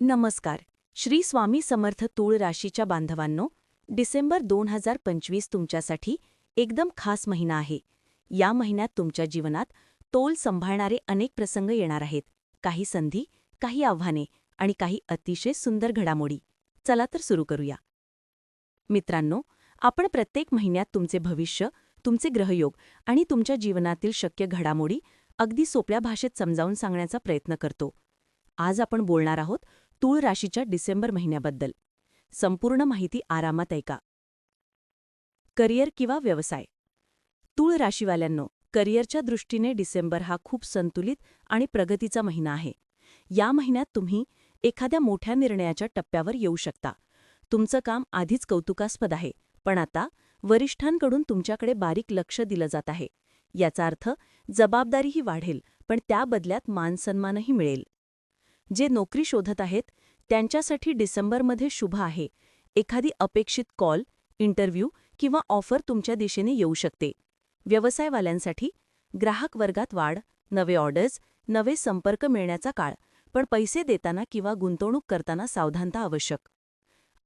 नमस्कार. श्री स्वामी समर्थ तूळ राशीच्या बांधवांनो डिसेंबर दोन हजार पंचवीस तुमच्यासाठी एकदम खास महिना आहे. या महिन्यात तुमच्या जीवनात तोल सांभाळणारे अनेक प्रसंग येणार आहेत. काही संधी काही आव्हाने आणि काही अतिशय सुंदर घडामोडी. चला तर सुरू करूया. मित्रांनो आपण प्रत्येक महिन्यात तुमचे भविष्य तुमचे ग्रहयोग आणि तुमच्या जीवनातील शक्य घडामोडी अगदी सोप्या भाषेत समजावून सांगण्याचा प्रयत्न करतो. आज आपण बोलणार आहोत तूळ राशीच्या डिसेंबर महिन्याबद्दल. संपूर्ण माहिती आरामात ऐका. करिअर किंवा व्यवसाय. तूळ राशीवाल्यांनो करिअरच्या दृष्टीने डिसेंबर हा खूप संतुलित आणि प्रगतीचा महिना आहे. या महिन्यात तुम्ही एखाद्या मोठ्या निर्णयाच्या टप्प्यावर येऊ शकता. तुमचं काम आधीच कौतुकास्पद आहे पण आता वरिष्ठांकडून तुमच्याकडे बारीक लक्ष दिलं जात आहे. याचा अर्थ जबाबदारीही वाढेल पण त्या बदल्यात मानसन्मानही मिळेल. जे नोकरी शोधत आहेत त्यांच्यासाठी डिसेंबरमध्ये शुभ आहे. एखादी अपेक्षित कॉल इंटरव्ह्यू किंवा ऑफर तुमच्या दिशेने येऊ शकते. व्यवसायवाल्यांसाठी ग्राहक वर्गात वाढ नवे ऑर्डर्स नवे संपर्क मिळण्याचा काळ पण पैसे देताना किंवा गुंतवणूक करताना सावधानता आवश्यक.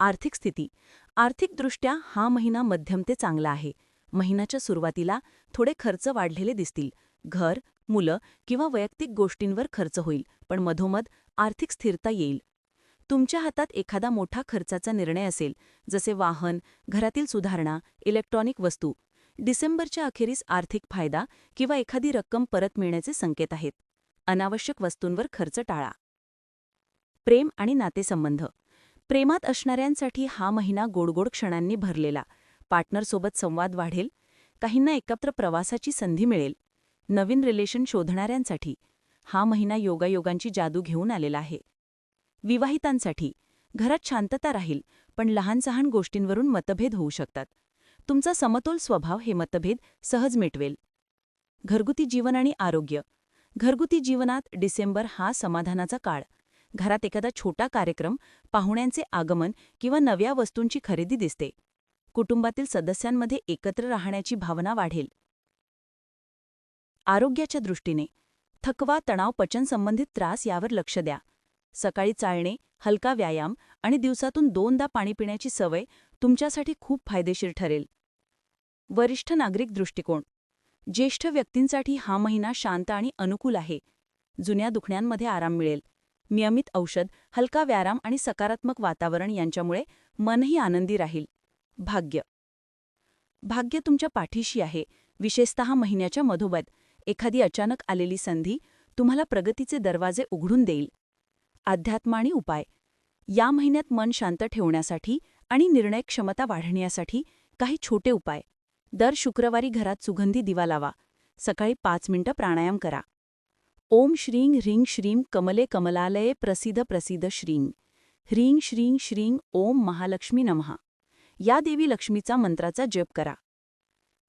आर्थिक स्थिती. आर्थिकदृष्ट्या हा महिना मध्यम ते चांगला आहे. महिन्याच्या सुरुवातीला थोडे खर्च वाढलेले दिसतील. घर मुलं किंवा वैयक्तिक गोष्टींवर खर्च होईल पण मधोमध आर्थिक स्थिरता येईल. तुमच्या हातात एखादा मोठा खर्चाचा निर्णय असेल जसे वाहन घरातील सुधारणा इलेक्ट्रॉनिक वस्तू डिसेंबरच्या अखेरीस आर्थिक फायदा किंवा एखादी रक्कम परत मिळण्याचे संकेत आहेत. अनावश्यक वस्तूंवर खर्च टाळा. प्रेम आणि नातेसंबंध. प्रेमात असणाऱ्यांसाठी हा महिना गोडगोड क्षणांनी भरलेला. पार्टनरसोबत संवाद वाढेल. काहींना एकत्र प्रवासाची संधी मिळेल. नवीन रिलेशन शोधणाऱ्यांसाठी हा महिना योगायोगांची जादू घेऊन आलेला आहे. विवाहितांसाठी घरात शांतता राहील पण लहान सहान गोष्टींवरून मतभेद होऊ शकतात. तुमचा समतोल स्वभाव हे मतभेद सहज मिटवेल. घरगुती जीवन आणि आरोग्य. घरगुती जीवनात डिसेंबर हा समाधानाचा काळ. घरात एखादा छोटा कार्यक्रम पाहुण्यांचे आगमन किंवा नव्या वस्तूंची खरेदी दिसते. कुटुंबातील सदस्यांमध्ये एकत्र राहण्याची भावना वाढेल. आरोग्याच्या दृष्टीने थकवा तणाव पचनसंबंधित त्रास यावर लक्ष द्या. सकाळी चालणे हलका व्यायाम आणि दिवसातून दोनदा पाणी पिण्याची सवय तुमच्यासाठी खूप फायदेशीर ठरेल. वरिष्ठ नागरिक दृष्टिकोन. ज्येष्ठ व्यक्तींसाठी हा महिना शांत आणि अनुकूल आहे. जुन्या दुखण्यांमध्ये आराम मिळेल. नियमित औषध हलका व्यायाम आणि सकारात्मक वातावरण यांच्यामुळे मनही आनंदी राहील. भाग्य. भाग्य तुमच्या पाठीशी आहे. विशेषतः महिन्याच्या मधोबत एखादी अचानक आलेली संधी तुम्हाला प्रगतीचे दरवाजे उघडून देईल. अध्यात्म आणि उपाय. या महिन्यात मन शांत ठेवण्यासाठी आणि निर्णय क्षमता वाढण्यासाठी काही छोटे उपाय. दर शुक्रवारी घरात सुगंधी दिवा लावा. सकाळी पाच मिनिटं प्राणायाम करा. ओम श्रीं ह्रीं श्रीं कमले कमलालये प्रसिद्ध प्रसिद्ध श्रीं. ह्रीं श्रीं श्रीं ओम महालक्ष्मी नमहा या देवी लक्ष्मीचा मंत्राचा जप करा.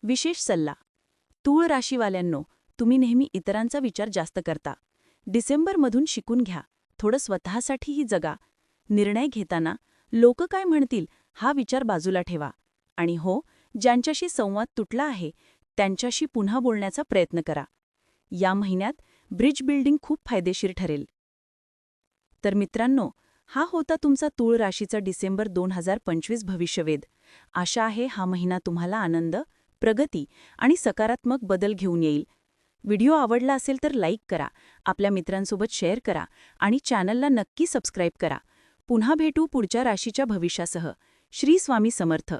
विशेष सल्ला. तूळ राशीवाल्यांनो तुम्ही नेहमी इतरांचा विचार जास्त करता. डिसेंबरमधून शिकून घ्या. थोडं स्वतःसाठीही जगा. निर्णय घेताना लोक काय म्हणतील हा विचार बाजूला ठेवा. आणि हो ज्यांच्याशी संवाद तुटला आहे त्यांच्याशी पुन्हा बोलण्याचा प्रयत्न करा. या महिन्यात ब्रिज बिल्डिंग खूप फायदेशीर ठरेल. तर मित्रांनो हा होता तुमचा तूळ राशीचा डिसेंबर दोन हजार पंचवीस भविष्यवेध. आशा आहे हा महिना तुम्हाला आनंद प्रगती आणि सकारात्मक बदल घेऊन येईल. व्हिडिओ आवडला असेल तर लाईक करा आपल्या मित्रांसोबत शेअर करा आणि चॅनलला नक्की सबस्क्राईब करा. पुन्हा भेटू पुढच्या राशीच्या भविष्यासह. श्री स्वामी समर्थ.